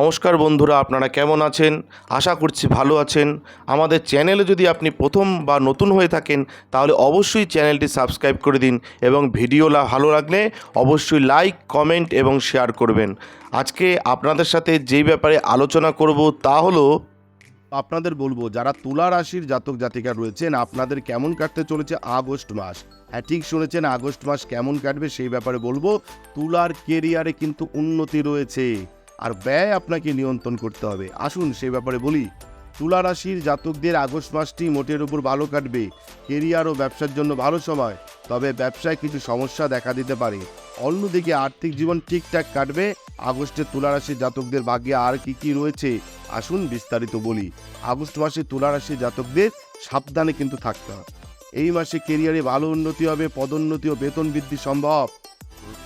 নমস্কার বন্ধুরা, আপনারা কেমন আছেন? আশা করছি ভালো আছেন। আমাদের চ্যানেলে যদি আপনি প্রথম বা নতুন হয়ে থাকেন, তাহলে অবশ্যই চ্যানেলটি সাবস্ক্রাইব করে দিন এবং ভিডিও ভালো লাগলে অবশ্যই লাইক, কমেন্ট এবং শেয়ার করবেন। আজকে আপনাদের সাথে যেই ব্যাপারে আলোচনা করব তা হলো, আপনাদের বলব, যারা তুলা রাশির জাতক জাতিকা রয়েছেন, আপনাদের কেমন কাটতে চলেছে আগস্ট মাস? হ্যাঁ ঠিক শুনেছেন, আগস্ট মাস কেমন কাটবে সেই ব্যাপারে বলব, তুলার কেরিয়ারে কিন্তু উন্নতি রয়েছে। আর ব্যয় আপনাকে নিয়ন্ত্রণ করতে হবে। আসুন সে ব্যাপারে বলি, তুলা রাশির জাতকদের আগস্ট মাসটি মোটের উপর ভালো কাটবে। কেরিয়ার ও ব্যবসার জন্য ভালো সময়, তবে ব্যবসায় কিছু সমস্যা দেখা দিতে পারে। অন্যদিকে আর্থিক জীবন ঠিকঠাক কাটবে। আগস্টে তুলা রাশির জাতকদের ভাগ্যে আর কি কি রয়েছে, আসুন বিস্তারিত বলি। আগস্ট মাসে তুলা রাশি জাতকদের সাবধানে কিন্তু থাকতে হবে। এই মাসে কেরিয়ারে ভালো উন্নতি হবে, পদোন্নতি ও বেতন বৃদ্ধি সম্ভব।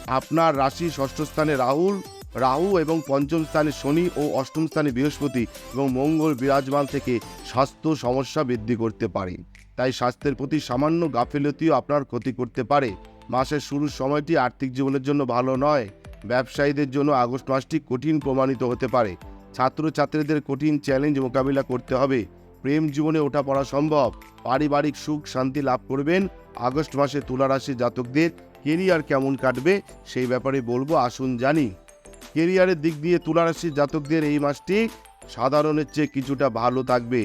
আপনার রাশি ষষ্ঠ স্থানে রাহুল রাহু এবং পঞ্চম স্থানে শনি ও অষ্টম স্থানে বৃহস্পতি এবং মঙ্গল বিরাজমান থেকে স্বাস্থ্য সমস্যা বৃদ্ধি করতে পারে। তাই স্বাস্থ্যের প্রতি সামান্য গাফিলতিও আপনার ক্ষতি করতে পারে। মাসের শুরুর সময়টি আর্থিক জীবনের জন্য ভালো নয়। ব্যবসায়ীদের জন্য আগস্ট মাসটি কঠিন প্রমাণিত হতে পারে। ছাত্রছাত্রীদের কঠিন চ্যালেঞ্জ মোকাবিলা করতে হবে। প্রেম জীবনে ওঠা পড়া সম্ভব। পারিবারিক সুখ শান্তি লাভ করবেন। আগস্ট মাসে তুলা রাশি জাতকদের কেরিয়ার কেমন কাটবে সেই ব্যাপারে বলব, আসুন জানি। কেরিয়ারের দিক দিয়ে তুলা রাশির জাতকদের এই মাসটি সাধারণের চেয়ে কিছুটা ভালো থাকবে।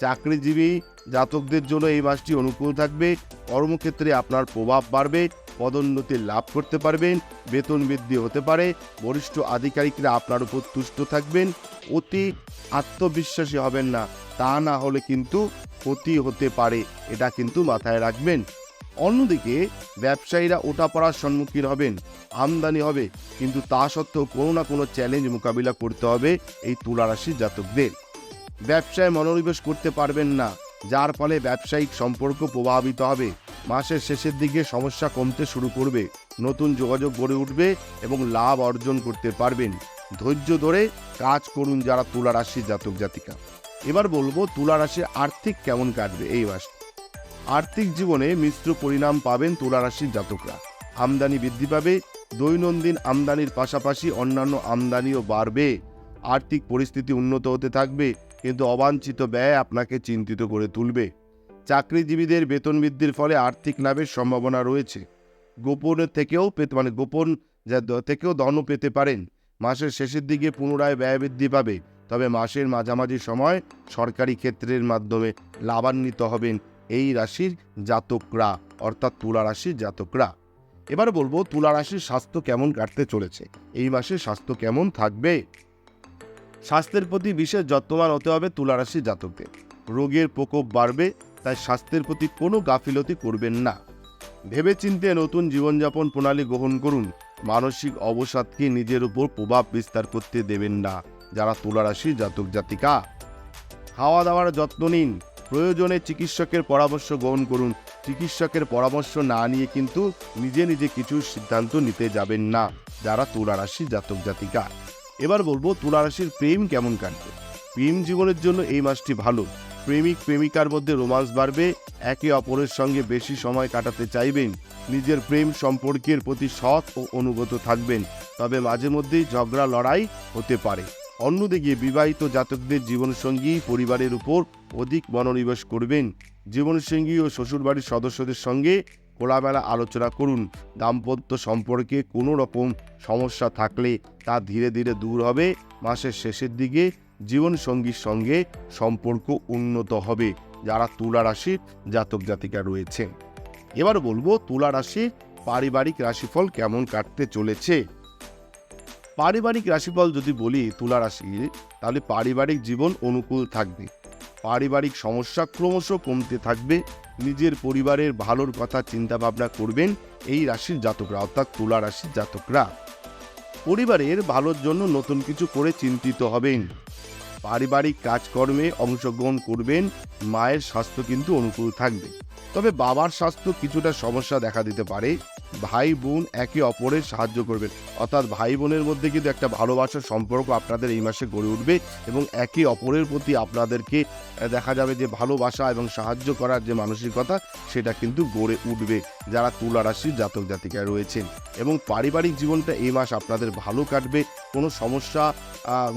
চাকরিজীবী জাতকদের জন্য এই মাসটি অনুকূল থাকবে। কর্মক্ষেত্রে আপনার প্রভাব বাড়বে, পদোন্নতি লাভ করতে পারবেন, বেতন বৃদ্ধি হতে পারে, বরিষ্ঠ আধিকারিকরা আপনার উপর তুষ্ট থাকবেন, অতি আত্মবিশ্বাসী হবেন না, তা না হলে কিন্তু ক্ষতি হতে পারে, এটা কিন্তু মাথায় রাখবেন। অন্যদিকে, ব্যবসায়ীরা ওঠাপড়ার সম্মুখীন হবেন, আমদানি হবে, কিন্তু তা সত্ত্বেও কোনো না কোনো চ্যালেঞ্জ মোকাবিলা করতে হবে এই তুলারাশির জাতকদের। ব্যবসায় মনোনিবেশ করতে পারবেন না, যার ফলে ব্যবসায়িক সম্পর্ক প্রভাবিত হবে। মাসের শেষের দিকে সমস্যা কমতে শুরু করবে, নতুন যোগাযোগ গড়ে উঠবে এবং লাভ অর্জন করতে পারবেন। ধৈর্য ধরে কাজ করুন যারা তুলা রাশির জাতক জাতিকা। এবার বলব তুলা রাশির আর্থিক কেমন কাটবে এই মাস। আর্থিক জীবনে মিশ্র পরিণাম পাবেন তুলা রাশির জাতকরা। আমদানি বৃদ্ধি পাবে, দৈনন্দিন আমদানির পাশাপাশি অন্যান্য আমদানিও বাড়বে। আর্থিক পরিস্থিতি উন্নত হতে থাকবে, কিন্তু অবাঞ্ছিত ব্যয় আপনাকে চিন্তিত করে তুলবে। চাকরিজীবীদের বেতন বৃদ্ধির ফলে আর্থিক লাভের সম্ভাবনা রয়েছে। গোপনের থেকেও পেতে মানে গোপন যা- থেকেও ধনও পেতে পারেন। মাসের শেষের দিকে পুনরায় ব্যয় বৃদ্ধি পাবে, তবে মাসের মাঝামাঝি সময় সরকারি ক্ষেত্রের মাধ্যমে লাভান্বিত হবেন এই রাশির জাতকরা, অর্থাৎ তুলা রাশির জাতকরা। এবার বলব, তুলা রাশির স্বাস্থ্য কেমন কাটতে চলেছে? এই মাসে স্বাস্থ্য কেমন থাকবে? স্বাস্থ্যের প্রতি বিশেষ যত্নবান হতে হবে তুলা রাশির জাতকদের। রোগের প্রকোপ বাড়বে, তাই স্বাস্থ্যের প্রতি কোনো গাফিলতি করবেন না। ভেবেচিন্তে নতুন জীবনযাপন প্রণালী গ্রহণ করুন। মানসিক অবসাদকে নিজের উপর প্রভাব বিস্তার করতে দেবেন না, যারা তুলা রাশির জাতক জাতিকা। খাওয়া দাওয়ার যত্ন নিন প্রয়োজনে চিকিৎসকের পরামর্শ গ্রহণ করুন। চিকিৎসকের পরামর্শ না নিয়ে কিন্তু নিজে নিজে কিছু সিদ্ধান্ত নিতে যাবেন না। যারা তুলা রাশির জাতক জাতিকা। এবার বলব, তুলা রাশির প্রেম কেমন কাটবে? প্রেম জীবনের জন্য এই মাসটি ভালো। প্রেমিক, প্রেমিকার মধ্যে রোমান্স বাড়বে। একে অপরের সঙ্গে বেশি সময় কাটাতে চাইবেন। নিজের প্রেম সম্পর্কের প্রতি সৎ ও অনুগত থাকবেন। তবে মাঝে মধ্যেই ঝগড়া, লড়াই হতে পারে। অন্যদিকে বিবাহিত জাতকদের জীবনসঙ্গী পরিবারের উপর অধিক মনোনিবেশ করবেন। জীবনসঙ্গী ও শ্বশুরবাড়ির সদস্যদের সঙ্গে খোলামেলা আলোচনা করুন। দাম্পত্য সম্পর্কে কোনো রকম সমস্যা থাকলে তা ধীরে ধীরে দূর হবে। মাসের শেষের দিকে জীবনসঙ্গীর সঙ্গে সম্পর্ক উন্নত হবে। যারা তুলা রাশির জাতক জাতিকা রয়েছেন এবার বলব তুলা রাশির পারিবারিক রাশিফল কেমন কাটতে চলেছে? পারিবারিক রাশিফল যদি বলি তুলা রাশি, তাহলে পারিবারিক জীবন অনুকূল থাকবে। পারিবারিক সমস্যা ক্রমশ কমতে থাকবে। নিজের পরিবারের ভালোর কথা চিন্তা ভাবনা করবেন এই রাশির জাতকরা, অর্থাৎ তুলা রাশির জাতকরা। পরিবারের ভালোর জন্য নতুন কিছু করে চিন্তিত হবেন। পারিবারিক কাজকর্মে অংশগ্রহণ করবেন, মায়ের স্বাস্থ্য কিন্তু অনুকূল থাকবে। তবে বাবার স্বাস্থ্য কিছুটা সমস্যা দেখা দিতে পারে। ভাই বোন একে অপরের সাহায্য করবেন অর্থাৎ ভাই বোনের মধ্যে কিন্তু একটা ভালোবাসার সম্পর্ক আপনাদের এই মাসে গড়ে উঠবে এবং একে অপরের প্রতি আপনাদেরকে দেখা যাবে যে ভালোবাসা এবং সাহায্য করার যে মানসিকতা, সেটা কিন্তু গড়ে উঠবে যারা তুলা রাশির জাতক জাতিকায় রয়েছেন। এবং পারিবারিক জীবনটা এই মাস আপনাদের ভালো কাটবে, কোনো সমস্যা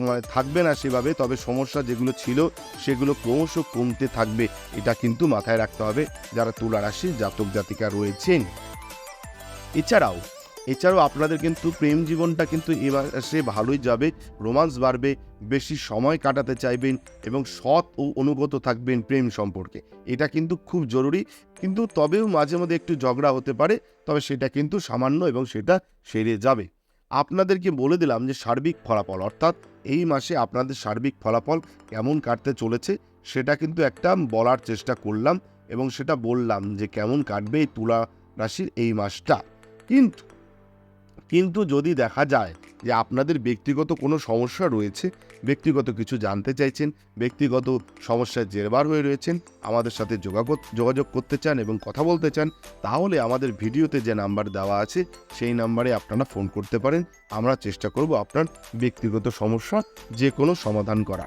মানে থাকবে না সেভাবে, তবে সমস্যা যেগুলো ছিল সেগুলো ক্রমশ কমতে থাকবে। এটা কিন্তু মাথায় রাখতে হবে যারা তুলা রাশির জাতক জাতিকা রয়েছেন। এছাড়াও এছাড়াও আপনাদের কিন্তু প্রেম জীবনটা কিন্তু এ মাসে ভালোই যাবে, রোমান্স বাড়বে, বেশি সময় কাটাতে চাইবেন এবং সৎ ও অনুগত থাকবেন প্রেম সম্পর্কে। এটা কিন্তু খুব জরুরি, কিন্তু তবেও মাঝে মধ্যে একটু ঝগড়া হতে পারে, তবে সেটা কিন্তু সামান্য এবং সেটা সেরে যাবে। আপনাদেরকে বলে দিলাম যে সার্বিক ফলাফল, অর্থাৎ এই মাসে আপনাদের সার্বিক ফলাফল কেমন কাটতে চলেছে, সেটা কিন্তু একটা বলার চেষ্টা করলাম এবং সেটা বললাম যে কেমন কাটবে এই তুলা রাশির এই মাসটা। কিন্তু কিন্তু যদি দেখা যায় যে আপনাদের ব্যক্তিগত কোনো সমস্যা রয়েছে, ব্যক্তিগত কিছু জানতে চাইছেন, ব্যক্তিগত সমস্যায় জেরবার হয়ে রয়েছেন, আমাদের সাথে যোগাযোগ করতে চান এবং কথা বলতে চান, তাহলে আমাদের ভিডিওতে যে নাম্বার দেওয়া আছে, সেই নাম্বারে আপনারা ফোন করতে পারেন। আমরা চেষ্টা করব আপনার ব্যক্তিগত সমস্যা যে কোনো সমাধান করা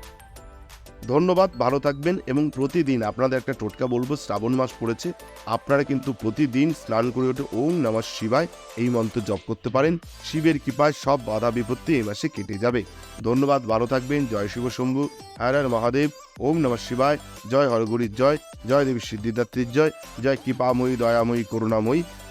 ধন্যবাদ, ভালো থাকবেন এবং প্রতিদিন আপনাদের একটা টোটকা বলব, শ্রাবণ মাস পড়েছে, আপনারা কিন্তু প্রতিদিন স্নান করে ওঠে ওম নমঃ শিবায় এই মন্ত্র জপ করতে পারেন, শিবের কৃপায় সব বাধা বিপত্তি এই মাসে কেটে যাবে। ধন্যবাদ, ভালো থাকবেন, জয় শিব শম্ভু, হর মহাদেব, ওম নমঃ শিবায়, জয় হরগুরির জয় জয় দেবী সিদ্ধিদাত্রীর জয় জয় কৃপাময়ী, দয়াময়ী, করুণাময়ী